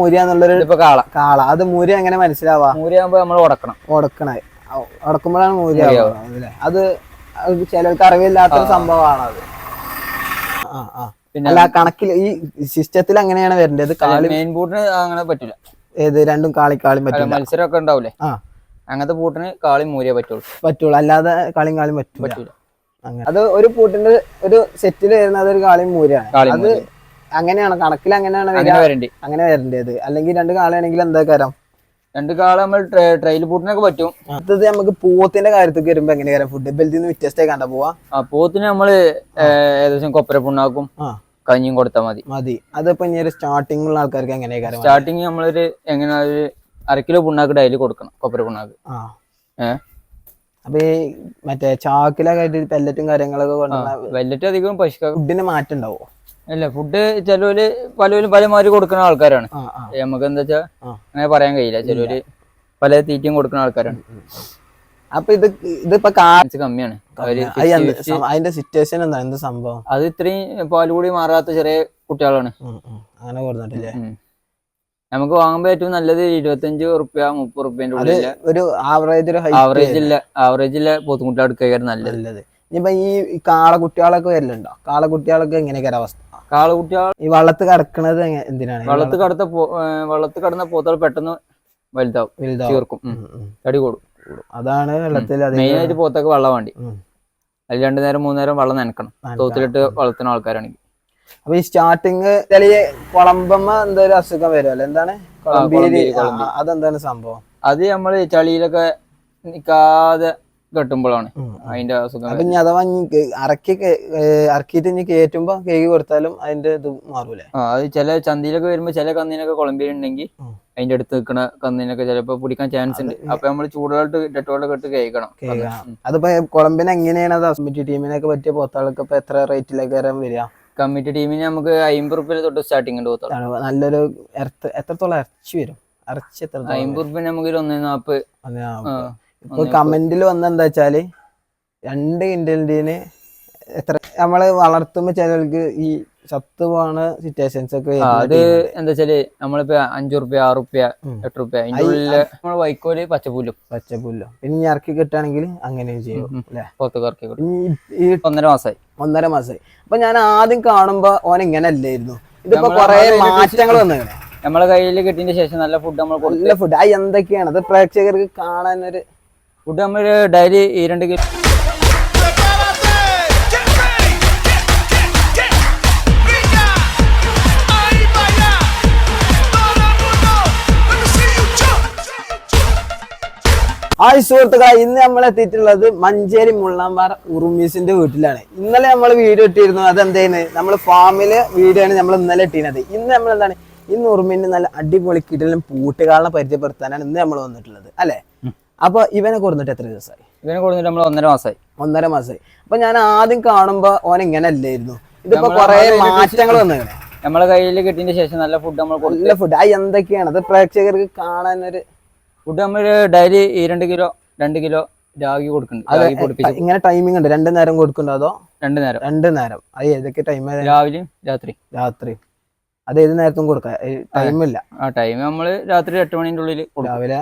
മൂര്യ എന്നുള്ളൊരു ഇതിപ്പോ കാള. കാള. അത് മൂര്യ എങ്ങനെ മനസ്സിലാവാ? മൂരിയാകുമ്പോ നമ്മൾ ഉടക്കണം ഉടക്കണേ ഉടക്കുമ്പോഴാണ് മൂര്യ മൂര്യ അത് ചിലർക്ക് അറിവില്ലാത്തൊരു സംഭവമാണ് അത്. ആ ആ. പിന്നെ അല്ല കണക്കിൽ ഈ സിസ്റ്റത്തിൽ അങ്ങനെയാണ് വരേണ്ടത്? കാളി മെയിൻ ബൂട്ടിന് അങ്ങനെ പറ്റില്ല ഏത് രണ്ടും കാളി കാളി പറ്റില്ല മത്സരമൊക്കെ ഉണ്ടാവൂലേ? ആ. അങ്ങനത്തെ പൂട്ടിന് കാളി മൂരിയേ പറ്റുള്ളൂ. പറ്റുള്ളൂ അല്ലാതെ കാളിയും കാളിയും പറ്റൂല. അത് ഒരു പൂട്ടിന്റെ ഒരു സെറ്റിൽ വരുന്നത് ഒരു കാളിയും മൂര്യാണ്. അത് അങ്ങനെയാണ് കണക്കിൽ അങ്ങനെയാണ് അങ്ങനെ വരണ്ടി. അങ്ങനെ വരേണ്ടത് അല്ലെങ്കിൽ രണ്ട് കാളയാണെങ്കിൽ എന്താ കാരം രണ്ട് കാള നമ്മൾ ട്രെയിൽ പൂട്ടിനൊക്കെ പറ്റും. അടുത്തത് നമുക്ക് പൂവത്തിന്റെ കാര്യത്തിൽ വരുമ്പോ എങ്ങനെയാ ഫുഡ് ബെൽറ്റിൽ നിന്ന് വ്യത്യസ്തമായി കണ്ട പോവാ? ആ പോത്തിന് നമ്മൾ ഏകദേശം കൊപ്പര പുണ്ണാക്കും. കഞ്ഞിയും കൊടുത്താൽ മതി. മതി. അതിപ്പോ ഇനി ഒരു സ്റ്റാർട്ടിംഗ് ഉള്ള ആൾക്കാർക്ക് എങ്ങനെയാ സ്റ്റാർട്ടിങ് നമ്മളൊരു എങ്ങനെ ഒരു അര കിലോ പുണ്ണാക്ക് ഡെയിലി കൊടുക്കണം കൊപ്പര പുണ്ണാക്ക്. ഏഹ് അപ്പൊ ഈ മറ്റേ ചാക്കിലൊക്കെ ആയിട്ട് പെല്ലറ്റും കാര്യങ്ങളൊക്കെ കൊണ്ടുവന്ന വെല്ലറ്റ് അധികം പശുക്ക ഫുഡിന് മാറ്റം ഉണ്ടാവോ? അല്ല ഫുഡ് ചിലവര് പലവരും പലമാതിരി കൊടുക്കുന്ന ആൾക്കാരാണ്. നമുക്ക് എന്താ വെച്ചാ അങ്ങനെ പറയാൻ കഴിയില്ല. ചിലവര് പല തീറ്റയും കൊടുക്കുന്ന ആൾക്കാരാണ്. അപ്പൊ ഇത് ഇതിപ്പോ കാണിച്ച് കമ്മിയാണ്. അതിന്റെ സിറ്റുവേഷൻ എന്താ? എന്താ സംഭവം? അത് ഇത്രയും പാൽ കൂടി മാറാത്ത ചെറിയ കുട്ടികളാണ്. അങ്ങനെ കൊടുത്തിട്ടില്ലേ നമുക്ക് വാങ്ങുമ്പോ ഏറ്റവും നല്ലത് ഇരുപത്തഞ്ച് റുപ്യ മുപ്പത് ഉറുപ്പ്യന്റെ ഉള്ളിൽ ഒരു ആവറേജ് ആവറേജ് ഇല്ല. ആവറേജ് ഇല്ല. പോത്തുകുട്ടി നല്ലത്. നല്ലത്. ഇനിയിപ്പോ ഈ കാള കാളക്കുട്ടികളൊക്കെ വരലുണ്ടോ? കാളക്കുട്ടികളൊക്കെ എങ്ങനെയൊക്കെ അവസ്ഥ? കാള കുട്ടികൾ ഈ വള്ളത്ത് കടക്കണത് എന്തിനാണ്? വള്ളത്ത് കടത്ത വള്ളത്ത് കടന്ന പോത്തുകൾ പെട്ടെന്ന് വലുതാവും വലുതാവും. ചീർക്കും. തടി കൂടും. അതാണ് വെള്ളത്തിൽ മെയിനായിട്ട് പോത്തൊക്കെ വെള്ളം വേണ്ടി. അതിൽ രണ്ടു നേരം മൂന്ന് നേരം വെള്ളം നനക്കണം. തോത്തിലിട്ട് വളർത്തുന്ന ആൾക്കാരാണെങ്കിൽ അപ്പൊ ഈ സ്റ്റാർട്ടിങ് ചെറിയ കുളമ്പമ്മ എന്തോ ഒരു അസുഖം വരുമല്ലോ എന്താണ്? അതെന്താണ് സംഭവം? അത് നമ്മൾ ചളിയിലൊക്കെ നിക്കാതെ കെട്ടുമ്പോഴാണ്. അതിന്റെ അസുഖം അപ്പൊ ഇനി അഥവാ അറക്കി അറക്കിയിട്ട് ഇനി കേറ്റുമ്പോ കേക്ക് കൊടുത്താലും അതിന്റെ ഇത് മാറൂലേ? ആ അത് ചില ചന്തയിലൊക്കെ വരുമ്പോ ചില കന്നിനൊക്കെ ഉം. അതിന്റെ അടുത്ത് നിൽക്കണ കന്നിനൊക്കെ ചിലപ്പോ പിടിക്കാൻ ചാൻസ് ഉണ്ട്. അപ്പൊ നമ്മൾ ചൂടുവെള്ളത്ത് ഡെറ്റോളൊക്കെ ഇട്ട് കേൾക്കണം അതിപ്പോ കുളമ്പിന് എങ്ങനെയാണ് അത് അസ്മിറ്റി ടീമിനൊക്കെ പറ്റിയ പോത്താളൊക്കെ ഇപ്പൊ എത്ര റേറ്റിലേക്ക് വരാൻ വരിക? കമ്മിറ്റി ടീമിന് നമുക്ക് അമ്പത് റുപ്യ തൊട്ട് സ്റ്റാർട്ടിങ് ഉണ്ട് പോത്തോളം. നല്ലൊരു എത്രത്തോളം ഇറച്ചി വരും? ഇറച്ചി എത്ര അമ്പത് റുപ്യ നമുക്ക് ഒരു ഒന്നേ നാപ്പ് ഇപ്പൊ കമന്റിൽ വന്ന എന്താ വെച്ചാൽ രണ്ട് കിൻഡലിന് എത്ര നമ്മൾ വളർത്തുമ്പോ ചിലർക്ക് ഈ ചത്തു പോണ സിറ്റുവേഷൻസ് ഒക്കെ അത്. എന്താ വെച്ചാൽ നമ്മളിപ്പോ അഞ്ചു റുപ്യ ആറ് റുപ്യ. എട്ട് റുപ്യ നമ്മൾ വൈക്കോൽ പച്ചപ്പുല്ലും പച്ചപ്പുല്ലോ പിന്നെ ഇനി ഇറക്കി കിട്ടുകയാണെങ്കിൽ അങ്ങനെയും ചെയ്യും ഈ ഒന്നര മാസമായി ഒന്നര മാസമായി അപ്പൊ ഞാൻ ആദ്യം കാണുമ്പോ ഓൻ ഇങ്ങനെ അല്ലായിരുന്നു. ഇതിപ്പോ കൊറേ മാറ്റങ്ങൾ വന്നു നമ്മളെ കയ്യിൽ കിട്ടിയതിന് ശേഷം നല്ല ഫുഡ് നമ്മൾ നല്ല ഫുഡ് ആ എന്തൊക്കെയാണ്? അത് പ്രേക്ഷകർക്ക് കാണാൻ ഒരു ഫുഡ് നമ്മൾ ഡെയിലി ഈ രണ്ട് കിലോ. ആ സുഹൃത്തുക്കളെ ഇന്ന് നമ്മൾ എത്തിയിട്ടുള്ളത് മഞ്ചേരി മുള്ളാമ്പാറ ഉറുമീസിന്റെ വീട്ടിലാണ്. ഇന്നലെ നമ്മൾ വീഡിയോ ഇട്ടിരുന്നു അതെന്തേന്ന്? നമ്മൾ ഫാമിൽ വീഡിയോ ആണ് നമ്മൾ ഇന്നലെ ഇട്ടിരുന്നത്. ഇന്ന് നമ്മൾ എന്താണ്? ഇന്ന് ഉറുമീന്റെ നല്ല അടിപൊളി കിടലും പൂട്ടുകാളിനെ പരിചയപ്പെടുത്താനാണ് ഇന്ന് നമ്മൾ വന്നിട്ടുള്ളത്. അല്ലെ? അപ്പൊ ഇവനെ കൊടുത്തിട്ട് എത്ര ദിവസമായി? ഇവനെ കൊടുത്തിട്ട് നമ്മൾ ഒന്നര മാസമായി. ഒന്നര മാസമായി. അപ്പൊ ഞാൻ ആദ്യം കാണുമ്പോ ഓൻ ഇങ്ങനെ അല്ലായിരുന്നു. ഇതിപ്പോ കുറെ മാറ്റങ്ങൾ വന്നു നമ്മളെ കയ്യിൽ കിട്ടിയതിന് ശേഷം നല്ല ഫുഡ് നമ്മൾ നല്ല ഫുഡ് ആ എന്തൊക്കെയാണ്? അത് പ്രേക്ഷകർക്ക് കാണാൻ ഒരു ഫുഡ് നമ്മൾ ഡെയിലി ഈ രണ്ട് കിലോ രണ്ട് കിലോ രാഗി കൊടുക്കുന്നുണ്ട്. അത് ഇങ്ങനെ ടൈമിംഗ് ഉണ്ട്. രണ്ടു നേരം കൊടുക്കണ്ടോ അതോ? രണ്ട് നേരം. രണ്ട് നേരം. അത് ഏതൊക്കെ ടൈം രാവിലെയും രാത്രി രാത്രി. അത് ഏത് നേരത്തും കൊടുക്കാം? ടൈമില്ല ആ ടൈം നമ്മൾ രാത്രി എട്ട് മണിന്റെ ഉള്ളിൽ രാവിലെ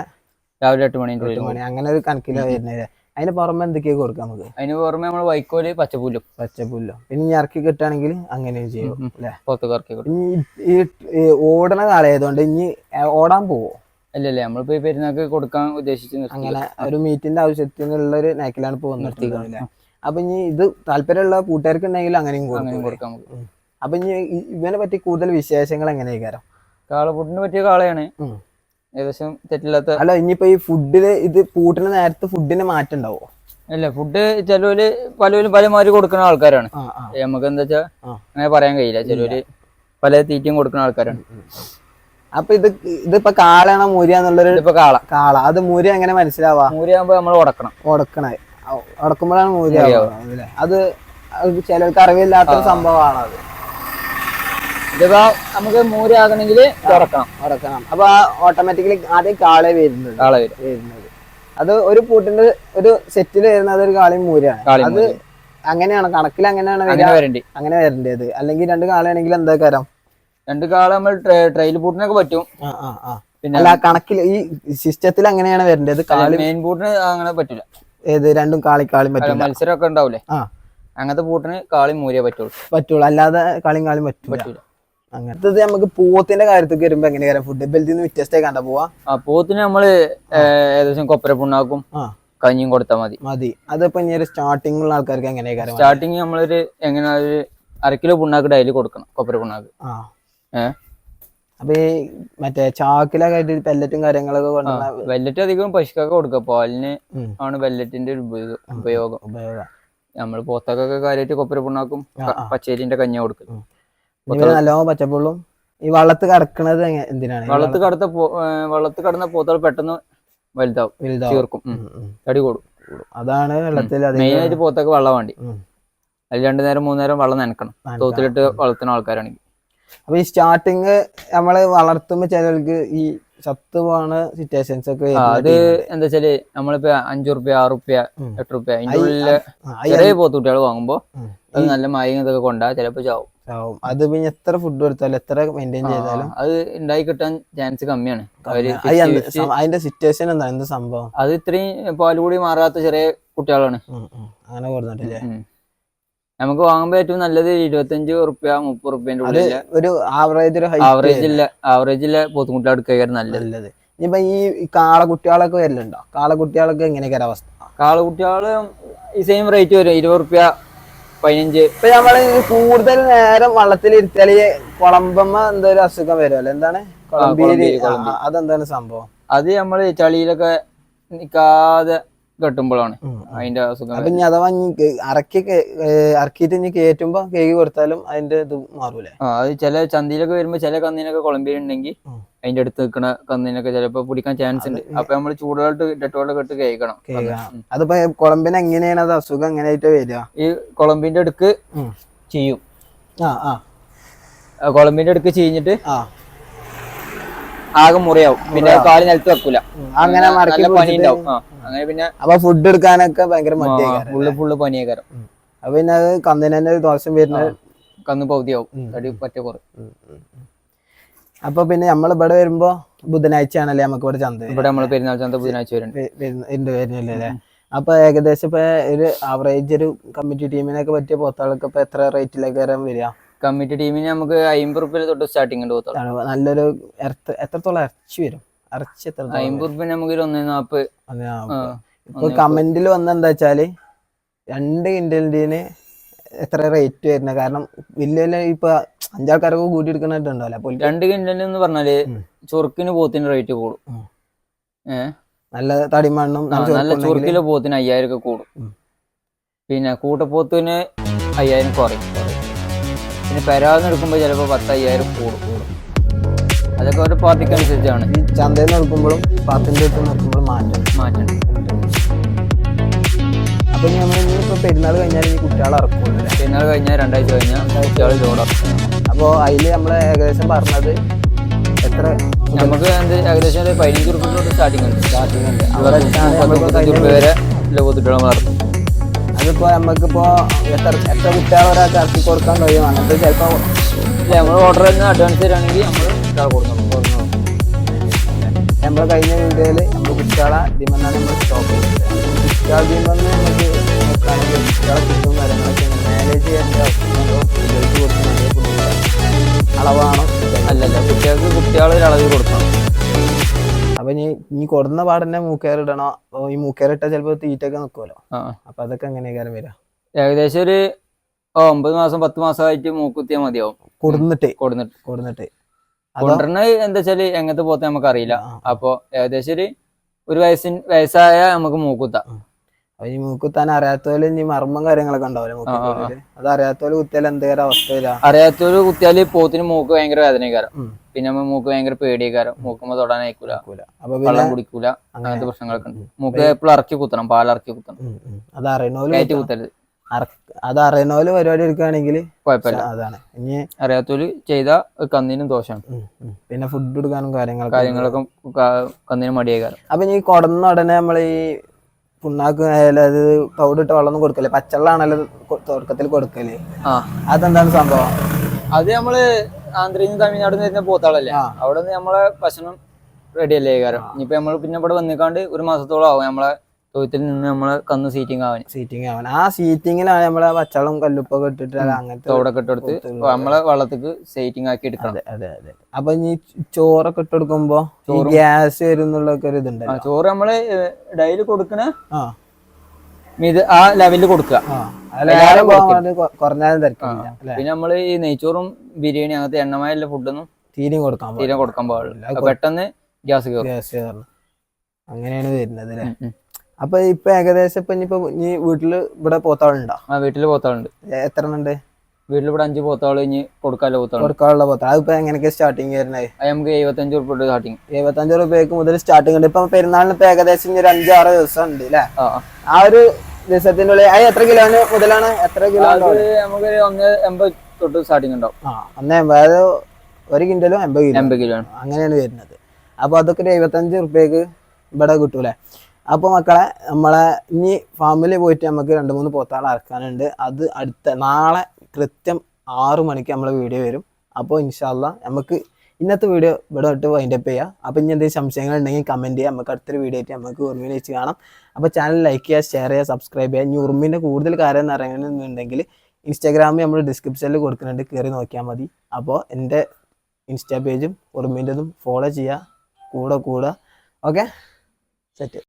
രാവിലെ എട്ട് എട്ട് മണി. അങ്ങനെ ഒരു കണക്കിലാണ് വരുന്നത്. അതിന് പുറമെ എന്തൊക്കെയാ കൊടുക്കാം നമുക്ക്? അതിന് പുറമെ നമ്മൾ വൈക്കോൽ പച്ചപ്പുല്ലും. പച്ചപ്പുല്ലോ. പിന്നെ ഇറക്കി കിട്ടുകയാണെങ്കിൽ അങ്ങനെയും ചെയ്യും അല്ലെ? ഈ ഓടണ കാലമായതുകൊണ്ട് ഇനി ഓടാൻ പോവോ? അല്ലല്ലേ നമ്മളിപ്പോ ഈ പെരുന്നാക്ക് കൊടുക്കാൻ ഉദ്ദേശിച്ച് അങ്ങനെ ഒരു മീറ്റിന്റെ ആവശ്യത്തിനുള്ള ഒരു നാക്കിലാണ് ഇപ്പൊ വന്നിട്ടുള്ളത് അപ്പൊ ഇനി ഇത് താല്പര്യമുള്ള കൂട്ടുകാർക്ക് ഉണ്ടെങ്കിൽ അങ്ങനെയും കൊടുക്കാം. അപ്പൊ ഇനി ഇവനെ പറ്റി കൂടുതൽ വിശേഷങ്ങൾ എങ്ങനെയായിരിക്കാം കാളപുട്ടിനെ പറ്റിയ കാളയാണ്. ഏകദേശം തെറ്റില്ലാത്ത അല്ല ഇനിയിപ്പോ ഈ ഫുഡിൽ ഇത് പൂട്ടിന് നേരത്തെ ഫുഡിന് മാറ്റം ഉണ്ടാവോ അല്ല ഫുഡ് ചിലവര് പലവരും പലമാതിരി കൊടുക്കുന്ന ആൾക്കാരാണ്. നമുക്ക് എന്താ വെച്ചാ. അങ്ങനെ പറയാൻ കഴിയില്ല. ചിലവര് പല തീറ്റയും കൊടുക്കുന്ന ആൾക്കാരാണ്. അപ്പൊ ഇത് ഇതിപ്പോ കാളയാണോ മൂര്യ എന്നുള്ളൊരു ഇപ്പൊ കാള. കാള. അത് മൂര്യ എങ്ങനെ മനസ്സിലാവാ? മൂര്യാകുമ്പോ നമ്മൾ ഉടക്കണം. ഉടക്കണേ ഉടക്കുമ്പോഴാണ് മൂര്യ അത് ചിലർക്ക് അറിവില്ലാത്ത സംഭവമാണ് അത് ഇതിപ്പോ നമുക്ക് മൂരാകണമെങ്കിൽ തുറക്കണം. തുറക്കണം. അപ്പൊ ഓട്ടോമാറ്റിക്കലി ആദ്യം കാളെ വരുന്നത്. കാളെ വരും. വരുന്നത്. അത് ഒരു പൂട്ടിന്റെ ഒരു സെറ്റിൽ വരുന്നത് ഒരു കാളയും മൂരാണ്. അത് അങ്ങനെയാണ് കണക്കിൽ അങ്ങനെയാണ് അങ്ങനെ വരണ്ടി. വരേണ്ടത്. അല്ലെങ്കിൽ രണ്ട് കാളയാണെങ്കിൽ എന്താ കാരം രണ്ട് കാള നമ്മൾ ട്രെയിൽ പൂട്ടിനൊക്കെ പറ്റും. പിന്നെ അല്ല കണക്കിൽ ഈ സിസ്റ്റത്തിൽ അങ്ങനെയാണ് വരേണ്ടത്. കാളി മെയിൻ പൂട്ടിന് അങ്ങനെ പറ്റില്ല ഏത് രണ്ടും കാളി കാളി പറ്റും പറ്റില്ല മത്സരമൊക്കെ ഉണ്ടാവൂലേ? അങ്ങനത്തെ പൂട്ടിന് കാളി മൂരിയേ പറ്റുള്ളൂ. പറ്റുള്ളൂ. അല്ലാതെ കാളിയും കാളിയും പറ്റൂല. പറ്റൂല അങ്ങനത്തത് നമുക്ക് പോത്തിന്റെ കാര്യത്തിൽ വരുമ്പോ എങ്ങനെയാ? ഫുഡ് ബെൽറ്റിൽ നിന്ന് വ്യത്യസ്തമായി കണ്ട പോവാ? ആ പോത്തിന് നമ്മൾ ഏകദേശം കൊപ്പര പുണ്ണാക്കും കഞ്ഞിയും കൊടുത്താൽ മതി. മതി. അതിപ്പോ ഇനി ഒരു സ്റ്റാർട്ടിംഗ് ഉള്ള ആൾക്കാർക്ക് എങ്ങനെയാ സ്റ്റാർട്ടിങ് നമ്മളൊരു എങ്ങനെ ഒരു അര കിലോ പുണ്ണാക്ക് ഡെയിലി കൊടുക്കണം കൊപ്പര പുണ്ണാക്ക്. ഏഹ് അപ്പൊ ഈ മറ്റേ ചാക്കിലൊക്കെ ആയിട്ട് പെല്ലറ്റും കാര്യങ്ങളൊക്കെ കൊണ്ടുവന്ന വെല്ലറ്റ് അധികം പശുക്കൊക്കെ കൊടുക്കുക പാലിന് ആണ് വെല്ലറ്റിന്റെ ഒരു ഉപയോഗം ഉപയോഗം. നമ്മൾ പോത്തൊക്കെ കാര്യമായിട്ട് കൊപ്പര പുണ്ണാക്കും പച്ചരിന്റെ കഞ്ഞി കൊടുക്കും നല്ലോണം പച്ചപ്പുള്ളും. ഈ വള്ളത്ത് കടക്കണത് എന്തിനാണ്? വള്ളത്ത് കടത്ത വള്ളത്ത് കടന്ന പോത്തുകൾ പെട്ടെന്ന് വലുതാവും. ചീർക്കും. തടി കൂടും. അതാണ് വെള്ളത്തിൽ മെയിൻ ആയിട്ട് പോത്തൊക്കെ വെള്ളം വേണ്ടി. അതിൽ രണ്ടു നേരം മൂന്ന് നേരം വെള്ളം നനക്കണം. തോത്തിലിട്ട് വളർത്തുന്ന ആൾക്കാരാണെങ്കിൽ. അപ്പൊ ഈ സ്റ്റാർട്ടിങ് നമ്മൾ വളർത്തുമ്പോ ചിലർക്ക് ഈ ചത്ത് പോണ സിറ്റുവേഷൻസ് ഒക്കെ അത്. എന്താ വെച്ചാൽ നമ്മളിപ്പോ അഞ്ചു റുപ്യ ആറു റുപ്യ എട്ട് റുപ്യ അതിന്റെ ഉള്ളിൽ ചെറിയ പോത്തുകുട്ടികൾ വാങ്ങുമ്പോ അത് നല്ല മയം ഇതൊക്കെ കൊണ്ടാ ചിലപ്പോ ചാവും. ആവും. അത് പിന്നെ എത്ര ഫുഡ് കൊടുത്താലും എത്ര മെയിന്റെയിൻ ചെയ്താലും. അത് ഉണ്ടായി കിട്ടാൻ ചാൻസ് കമ്മിയാണ്. അതിന്റെ സിറ്റുവേഷൻ എന്താ? എന്ത് സംഭവം? അത് ഇത്രയും പാലുകൂടി മാറാത്ത ചെറിയ കുട്ടികളാണ്. അങ്ങനെ കൊടുത്തിട്ടില്ലേ നമുക്ക് വാങ്ങുമ്പോ ഏറ്റവും നല്ലത് ഇരുപത്തഞ്ച് റുപ്യ മുപ്പത് റുപ്യന്റെ ഉള്ളിൽ ഒരു ആവറേജ് ആവറേജ് ഇല്ല. ആവറേജ് ഇല്ല. പോത്തുകുട്ടി എടുക്കുകയായിരുന്നു നല്ലത്. ഇനിയിപ്പൊ ഈ കാള കാളക്കുട്ടികളൊക്കെ വരലുണ്ടോ? കാളക്കുട്ടികളൊക്കെ എങ്ങനെയൊക്കെ അവസ്ഥ? കാളകുട്ടികൾ ഈ സെയിം റേറ്റ് വരും. ഇരുപത് റുപ്യ പതിനഞ്ച്. ഇപ്പൊ നമ്മൾ കൂടുതൽ നേരം വള്ളത്തിൽ ഇരുത്തിയാൽ കുളമ്പമ്മ എന്തോ ഒരു അസുഖം വരുമല്ലോ എന്താണ്. ആ, അതെന്താണ് സംഭവം? അത് നമ്മൾ ചളിയിലൊക്കെ നിക്കാതെ കെട്ടുമ്പോഴാണ്. അതിന്റെ അസുഖം അപ്പൊ ഇനി അഥവാ അറക്കി അറക്കിയിട്ട് ഇനി കേറ്റുമ്പോ കേക്ക് കൊടുത്താലും അതിന്റെ ഇത് മാറൂലേ? ആ അത് ചില ചന്തയിലൊക്കെ വരുമ്പോ ചില കന്നിനൊക്കെ കുളമ്പിയിട്ടുണ്ടെങ്കിൽ ഉണ്ടെങ്കിൽ അതിന്റെ അടുത്ത് നിൽക്കണ കന്നിനൊക്കെ ചിലപ്പോ പിടിക്കാൻ ചാൻസ് ഉണ്ട്. അപ്പൊ നമ്മൾ ചൂടുവെള്ളത്ത് ഡെറ്റോളൊക്കെ ഇട്ട് കേൾക്കണം അതിപ്പോ കുളമ്പിന് എങ്ങനെയാണ് അത് അസുഖം? എങ്ങനെയായിട്ട് വരിക? ഈ കൊളമ്പിന്റെ അടുക്ക് ചെയ്യും ആ ആ. കുളമ്പിന്റെ അടുക്ക് ചെയ്ഞ്ഞിട്ട് ആ. ആകെ മുറിയാവും. പിന്നെ കാൽ നിലത്ത് വെക്കൂല. അങ്ങനെ നല്ല പനി ഉണ്ടാവും അങ്ങനെ പിന്നെ അപ്പൊ ഫുഡ് എടുക്കാനൊക്കെ ഭയങ്കര ഫുള്ള് ഫുള്ള് പനിയേക്കാരം അപ്പൊ പിന്നെ അത് കന്നിന് ദോഷം വരുന്ന കന്ന് പൗതിയാവും തടി പറ്റ കുറ അപ്പൊ പിന്നെ നമ്മൾ ഇവിടെ വരുമ്പോ ബുധനാഴ്ച ആണല്ലേ നമുക്ക് ഇവിടെ ചന്ത ഇവിടെ നമ്മൾ പെരുന്നാൾ ചന്ത ബുധനാഴ്ച വരുന്നില്ലേ അപ്പൊ ഏകദേശം ഇപ്പൊ ഒരു ആവറേജ് ഒരു കമ്മിറ്റി ടീമിനൊക്കെ പറ്റിയ പോത്താളൊക്കെ ഇപ്പൊ എത്ര റേറ്റിലേക്ക് വരാൻ വരിക? കമ്മിറ്റി ടീമിന് നമുക്ക് അമ്പത് റുപ്യ തൊട്ട് സ്റ്റാർട്ടിംഗ് ഉണ്ട് നല്ലൊരു എത്രത്തോളം ഇറച്ചി വരും? ഇറച്ചി എത്ര അമ്പത് റുപ്യ നമുക്ക് ഒരു ഒന്നേ നാപ്പ് ഇപ്പൊ കമന്റിൽ വന്ന എന്താ വെച്ചാൽ രണ്ട് കിൻഡലിന് എത്ര റേറ്റ് വരുന്നത് കാരണം വലിയ വലിയ ഇപ്പൊ അഞ്ചാൾക്കാരൊക്കെ കൂട്ടി എടുക്കണായിട്ടുണ്ടല്ലോ അപ്പൊ ഓൽക്ക് രണ്ട് കിൻഡലിന് എന്ന് പറഞ്ഞാൽ. ചൊറുക്കിന് പോത്തിന് റേറ്റ് കൂടും. ഏഹ് നല്ല തടിമണ്ണും നല്ല ചൊറുക്കിലെ പോത്തിന് അയ്യായിരം ഒക്കെ കൂടും. പിന്നെ കൂട്ടപ്പോത്തിന് അയ്യായിരം കുറയും. പിന്നെ പെരാന്ന് എടുക്കുമ്പോൾ ചിലപ്പോൾ പത്തയ്യായിരം കൂടും. കൂടും അതൊക്കെ ഒരു പാർട്ടിക്ക് അനുസരിച്ചാണ്. ഈ ചന്തയിൽ നിന്ന് എടുക്കുമ്പോഴും പാർട്ടിന്റെ അടുത്ത് നിൽക്കുമ്പോഴും മാറ്റം. മാറ്റം. അപ്പൊ ഇനി നമ്മൾ ഇനിയിപ്പോൾ പെരുന്നാൾ കഴിഞ്ഞാൽ ഈ കുട്ടികളെ ഇറക്കുള്ളൂ പെരുന്നാൾ കഴിഞ്ഞാൽ രണ്ടാഴ്ച കഴിഞ്ഞാൽ കുട്ടികൾ ലോഡാക്കും അപ്പോൾ അതിൽ നമ്മൾ ഏകദേശം പറഞ്ഞത് എത്ര നമുക്ക് എന്ത് ഏകദേശം ഒരു പതിനഞ്ച് റുപ്യ സ്റ്റാർട്ടിംഗ് ഉണ്ട്. സ്റ്റാർട്ടിംഗ് ഉണ്ട്. അവിടെ നമ്മളിപ്പോ മുപ്പത്തഞ്ച് റുപ്യ വരെ കുട്ടികളെ വളർത്തും അതിപ്പോ നമുക്കിപ്പോ എത്ര എത്ര കുട്ടികൾ ഒരാൾക്ക് ഇറക്കി കൊടുക്കാൻ കഴിയും? അങ്ങനത്തെ ചിലപ്പോ ഇല്ല നമ്മൾ ഓർഡർ തന്നെ അഡ്വാൻസ് തരാണെങ്കിൽ നമ്മൾ കുട്ടികളെ കൊടുക്കണം നമ്മൾ കഴിഞ്ഞ വീഡിയോയിൽ നമ്മൾ കുട്ടികളെ ഡിമെന്നാണ് നമ്മൾ സ്റ്റോപ്പ് ചെയ്തത് കുട്ടികളെ കിട്ടും കാര്യങ്ങളൊക്കെ മാനേജ് കൊടുക്കുന്ന അളവാണോ? അല്ലല്ല കുട്ടികൾക്ക് കുട്ടികളെ ഒരു കൊടുക്കണം. ഇനി ഇനി കൊടുന്ന പാടന്നെ മൂക്കേറിടണോ ഈ മൂക്കേറിട്ട ചിലപ്പോ തീറ്റൊക്കെ നിക്കുമല്ലോ അപ്പൊ അതൊക്കെ എങ്ങനെയൊക്കെ വരാം. ഏകദേശം ഒരു ഒമ്പത് മാസം പത്ത് മാസമായിട്ട് മൂക്കുത്തിയാൽ മതിയാവും. കൊടുന്നിട്ട്. കൊടുന്നിട്ട്. കൊടുന്നിട്ട്. കൊണ്ടുവരണ എന്താ വെച്ചാൽ എങ്ങനത്തെ പോത്തെ നമുക്ക് അറിയില്ല അപ്പൊ ഏകദേശം ഒരു ഒരു വയസ്സിന് വയസ്സായ നമുക്ക് മൂക്കുത്താം. അപ്പൊ ഈ മൂക്കുത്താൻ അറിയാത്തോൽ ഇനി മർമ്മം കാര്യങ്ങളൊക്കെ ഉണ്ടാവില്ല അത് അറിയാത്തോൽ കുത്തിയാൽ എന്തൊരു അവസ്ഥ വരാ അറിയാത്തൊരു കുത്തിയാൽ പോത്തിന് മൂക്ക് ഭയങ്കര വേദനക്കാരം പിന്നെ നമ്മൾ മൂക്ക് ഭയങ്കര പേടിയേക്കാരം. മൂക്കുമ്പോ തൊടാൻ അയക്കൂല അപ്പൊ വെള്ളം കുടിക്കൂല. അങ്ങനത്തെ പ്രശ്നങ്ങളൊക്കെ ഉണ്ട്. മൂക്ക് എപ്പോഴും ഇറക്കി കുത്തണം. പാൽ ഇറക്കി കുത്തണം. അത് അറിയണോൽ കയറ്റി കുത്തരുത്. അത് അറിയണോൽ പരിപാടി എടുക്കുകയാണെങ്കിൽ കുഴപ്പമില്ല. അതാണ്. ഇനി അറിയാത്തോൽ ചെയ്ത കന്നിനും ദോഷമാണ്. പിന്നെ ഫുഡ് എടുക്കാനും കാര്യങ്ങൾ കാര്യങ്ങളൊക്കെ കന്നിനും മടിയേക്കാരം. അപ്പൊ ഇനി കൊടന്ന ഉടനെ നമ്മൾ ഈ പുണ്ണാക്ക് അത് പൗഡിട്ട് വെള്ളമൊന്നും കൊടുക്കല്ലേ? പച്ചവെള്ളാണല്ലോ തുടക്കത്തിൽ കൊടുക്കൽ. ആ. അതെന്താണ് സംഭവം? അത് നമ്മൾ ആന്ധ്രയിൽ നിന്ന് തമിഴ്നാട് വരുന്ന പോത്താളല്ലേ. അവിടെ നിന്ന് നമ്മളെ ഭക്ഷണം റെഡിയല്ലേ കാരണം ഇനിയിപ്പോ നമ്മൾ പിന്നെ ഇവിടെ വന്നിക്കാണ്ട് ഒരു മാസത്തോളം ആവും നമ്മളെ തൊഴുത്തിൽ നിന്ന് നമ്മളെ കന്ന് സീറ്റിംഗ് ആവാൻ സീറ്റിംഗ് ആവാൻ. ആ സീറ്റിംഗിലാണ് നമ്മളെ പച്ചവെള്ളം കല്ലുപ്പൊക്കെ ഇട്ടിട്ട് അങ്ങനത്തെ തോടൊക്കെ ഇട്ടെടുത്ത് നമ്മളെ വള്ളത്തേക്ക് സീറ്റിംഗ് ആക്കി എടുക്കണം. അതെ അതെ അതെ. അപ്പൊ ഈ ചോറൊക്കെ ഇട്ട് കൊടുക്കുമ്പോ ഗ്യാസ് വരും എന്നുള്ളൊക്കെ ഒരു ഇതുണ്ട് ചോറ് നമ്മൾ ഡെയിലി കൊടുക്കണ ആ. ഇത് ആ ലെവലിൽ കൊടുക്കുക. പിന്നെ നമ്മൾ ഈ നെയ്ച്ചോറും ബിരിയാണി അങ്ങനത്തെ എണ്ണമായ ഫുഡൊന്നും തീരെയും കൊടുക്കാൻ തീരെ കൊടുക്കാൻ പാടില്ല. പെട്ടെന്ന് ഗ്യാസ് ഗ്യാസ് അങ്ങനെയാണ് വരുന്നത് അല്ലേ. അപ്പൊ ഇപ്പൊ ഏകദേശം ഇപ്പൊ ഇനിയിപ്പോ ഇനി വീട്ടിൽ ഇവിടെ പോത്താളുണ്ടോ? ആ വീട്ടിൽ പോത്താളുണ്ട്. എത്ര ഉണ്ട് വീട്ടിൽ ഇവിടെ അഞ്ച് പോത്താൾ ഇനി കൊടുക്കാനുള്ള പോത്താൾ കൊടുക്കാനുള്ള പോത്ത അതിപ്പോ എങ്ങനെയൊക്കെ സ്റ്റാർട്ടിങ് വരുന്നത്? അത് നമുക്ക് എഴുപത്തഞ്ച് ഉറുപ്പ് സ്റ്റാർട്ടിങ് എഴുപത്തഞ്ച് റുപ്യക്ക് മുതൽ സ്റ്റാർട്ടിങ് ഉണ്ട്. ഇപ്പൊ പെരുന്നാളിന് ഇപ്പൊ ഏകദേശം ഒരു അഞ്ചാറ് ദിവസം ഉണ്ട് അല്ലേ ആ. ഒരു ദിവസത്തിന്റെ ഉള്ളിൽ അത് എത്ര കിലോന് മുതലാണ്? എത്ര കിലോ നമുക്ക് ഒന്ന് എൺപത് തൊട്ട് സ്റ്റാർട്ടിങ് ഉണ്ടാവും. ആ ഒന്ന് എൺപത് ഒരു കിൻഡലും എൺപത് കിലോ എൺപത് കിലോ ആണ്. അങ്ങനെയാണ് വരുന്നത്. അപ്പൊ അതൊക്കെ ഒരു എഴുപത്തഞ്ച് റുപ്യക്ക് ഇവിടെ കിട്ടൂലേ അപ്പൊ മക്കളെ നമ്മളെ ഇനി ഫാമിലി പോയിട്ട് നമുക്ക് രണ്ട് മൂന്ന് പോത്താളെ ഇറക്കാനുണ്ട് അത് അടുത്ത നാളെ കൃത്യം ആറു മണിക്ക് നമ്മളെ വീഡിയോ വരും. അപ്പോൾ ഇൻഷാല്ല നമുക്ക് ഇന്നത്തെ വീഡിയോ ഇവിടെ തൊട്ട് വൈൻഡപ്പ് ചെയ്യാം. അപ്പോൾ ഇനി എന്തെങ്കിലും സംശയങ്ങൾ ഉണ്ടെങ്കിൽ കമന്റ് ചെയ്യാം. നമുക്ക് അടുത്തൊരു വീഡിയോ ആയിട്ട് നമുക്ക് ഉറുമിനെ വെച്ച് കാണാം. അപ്പോൾ ചാനൽ ലൈക്ക് ചെയ്യുക ഷെയർ ചെയ്യുക സബ്സ്ക്രൈബ് ചെയ്യുക. ഇനി ഉറുമിന്റെ കൂടുതൽ കാര്യം അറിയണമെന്നുണ്ടെങ്കിൽ ഇൻസ്റ്റാഗ്രാമിൽ നമ്മൾ ഡിസ്ക്രിപ്ഷനിൽ കൊടുക്കുന്നുണ്ട്. കയറി നോക്കിയാൽ മതി. അപ്പോൾ എന്റെ ഇൻസ്റ്റാ പേജും ഉറുമിന്റെതും ഫോളോ ചെയ്യുക. കൂടെ കൂടുക. Okay set